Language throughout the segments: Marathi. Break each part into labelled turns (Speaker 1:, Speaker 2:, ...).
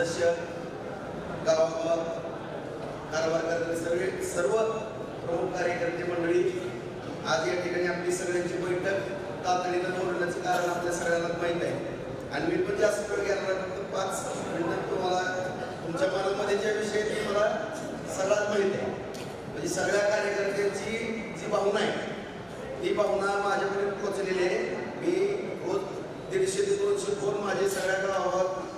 Speaker 1: सदस्य गावागावात कारभार करणारे सर्व सर्व प्रमुख कार्यकर्ते मंडळी आज या ठिकाणी आपली सगळ्यांची बैठक तातडीनं बोलवण्याचं कारण आपल्या सगळ्यांना माहीत आहे. आणि मी पण जास्त वेळ घेणार फक्त पाच मिनिटात तुम्हाला तुमच्या मनामध्ये ज्या विषय आहे मला सगळ्यात माहीत आहे. म्हणजे सगळ्या कार्यकर्त्यांची जी भावना आहे ती भावना माझ्यापर्यंत पोहोचलेली आहे मी रोज दीडशे ते दोनशे फोन माझे सगळ्या गावात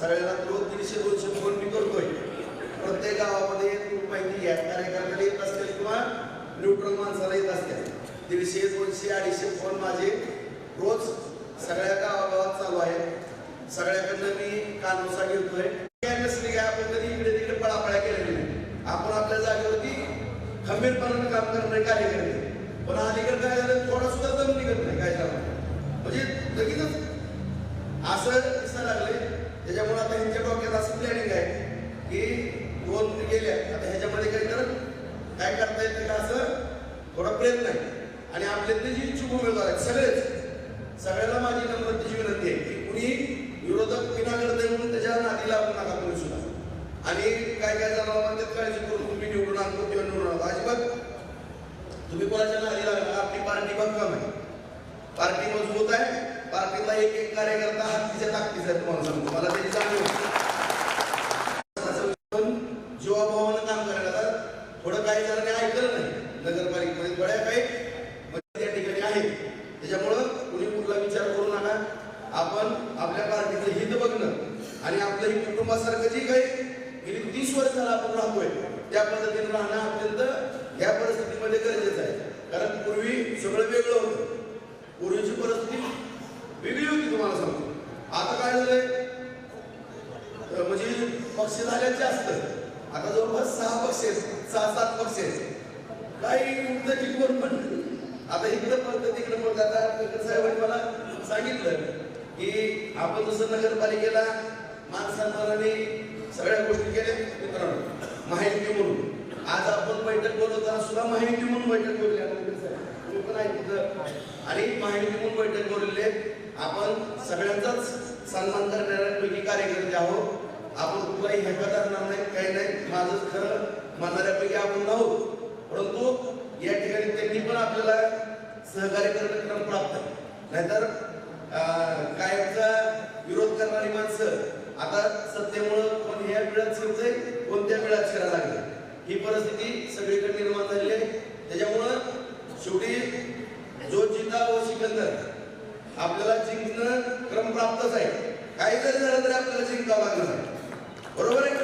Speaker 1: सगळ्याला रोज दीडशे दोनशे फोन मी करतोय प्रत्येक गावामध्ये तुम्ही माहिती घ्या कार्यकर्त्याला येत असतील किंवा न्यूट्रल माणसाला येत असतील दीडशे दोनशे अडीचशे फोन माझे. रोज सगळ्या गावागावात चालू आहे सगळ्याकडनं मी कानोसा घेतोय. काय नसली काय आपण कधी इकडे तिकडे पळापळा केलेली नाही. आपण आपल्या जागेवरती खंबीरपणानं काम करणारे कार्यकर्ते पण अलीकडे काय झालं? थोडा सुद्धा दम निघत नाही. काय झालं? म्हणजे लगेचच असं दिसायला लागले त्याच्यामुळे आता ह्यांच्या डोक्यात असं प्लॅनिंग आहे की दोन गेल्या. आता ह्याच्यामध्ये काही तर काय करता येते का असं थोडा प्रयत्न आहे आणि आपल्यातले जी इच्छुक उमेदवार आहेत सगळेच. सगळ्याला माझी नम्रतेची विनंती आहे की कुणी विरोधक विनागरते म्हणून त्याच्या नादी लागू नका तुम्ही सुद्धा. आणि काय काय जणांना म्हणतात काळजी करून तुम्ही निवडून आणतो किंवा निवडून आणतो. अजिबात तुम्ही कोणाच्या नादी लागला आपली पार्टी भक्कम आहे. पार्टी मजबूत आहे. पार्टीला एक एक कार्यकर्ता हत्तीच्या ताकदीचा आहे तुम्हाला सांगतो. मला त्याची जाणीव जीवाभाव पण जीवाभावानं काम करायला आता थोडं काही जणांनी ऐकलं नाही नगरपालिकेमध्ये बड्या काही मग त्या ठिकाणी आहेत त्याच्यामुळं कुणी कुठला विचार करू नका आपण आपल्या पार्टीचं हित बघणं आपल्याही कुटुंबासारखं जी काही गेली तीस वर्ष झालं आपण राहतोय त्या पद्धतीने राहणं अत्यंत या परिस्थितीमध्ये गरजेचं आहे. कारण पूर्वी सगळं वेगळं होतं. पूर्वीची परिस्थिती वेगळी होती तुम्हाला सांगतो. आता काय झालंय? म्हणजे पक्ष झाले जास्त. आता जवळपास सहा पक्ष आहेत. सहा सात पक्ष आहेत. काही उद्धटी पण. आता इकडं पडतं तिकडं पडतं आता साहेबांनी मला सांगितलं की आपण जसं नगरपालिकेला मान सन्मानाने सगळ्या गोष्टी केल्या मित्रांनो. माहिती म्हणून. आज आपण बैठक बोलवताना सुद्धा माहिती म्हणून बैठक बोलली आंबेडकर साहेब. तुम्ही पण आणि माहिती म्हणून बैठक बोलले आपण सगळ्यांचाच सन्मान करणाऱ्यांपैकी कार्यकर्ते आहोत. आपण कुठलाही हेका करणार नाही काही नाही. माझं खरं म्हणणाऱ्यापैकी आपण आहोत. परंतु या ठिकाणी त्यांनी पण आपल्याला सहकार्य करणं क्रम प्राप्त नाहीतर कायमचा विरोध करणारी माणसं आता सत्तेमुळं कोण ह्या पिढ्यात शिरतंय कोणत्या पिढ्यात शिरायला लागले ही परिस्थिती सगळीकडे निर्माण झालेली आहे. त्याच्यामुळं शेवटी जो जिता व सिकंदर. आपल्याला जिंकणं क्रम प्राप्तच आहे. काही जरी झालं तरी आपल्याला जिंकावं लागणार आहे बरोबर आहे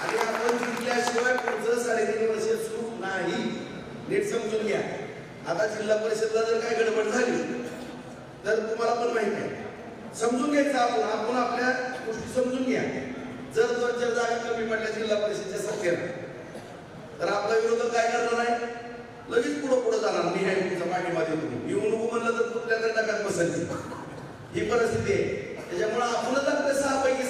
Speaker 1: आणि आपण जिंकल्याशिवाय पुढचं साडेतीन वर्ष सुख नाही. नीट समजून घ्या. आता जिल्हा परिषदला जर काय गडबड झाली तर तुम्हाला पण माहिती आहे. समजून घ्यायचं आपण आपण आपल्या गोष्टी समजून घ्या. जर दोन जागा कमी पडल्या जिल्हा परिषदेच्या संख्येनं. तर आपला विरोधक काय करणार आहे? लगेच पुढं पुढं जाणार मी आहे तुमचा पाठीमागे देतो येऊ म्हणलं तर कुठल्या तर डब्यात बसायची ही परिस्थिती आहे. त्याच्यामुळे आपणच आपल्या सहापैकी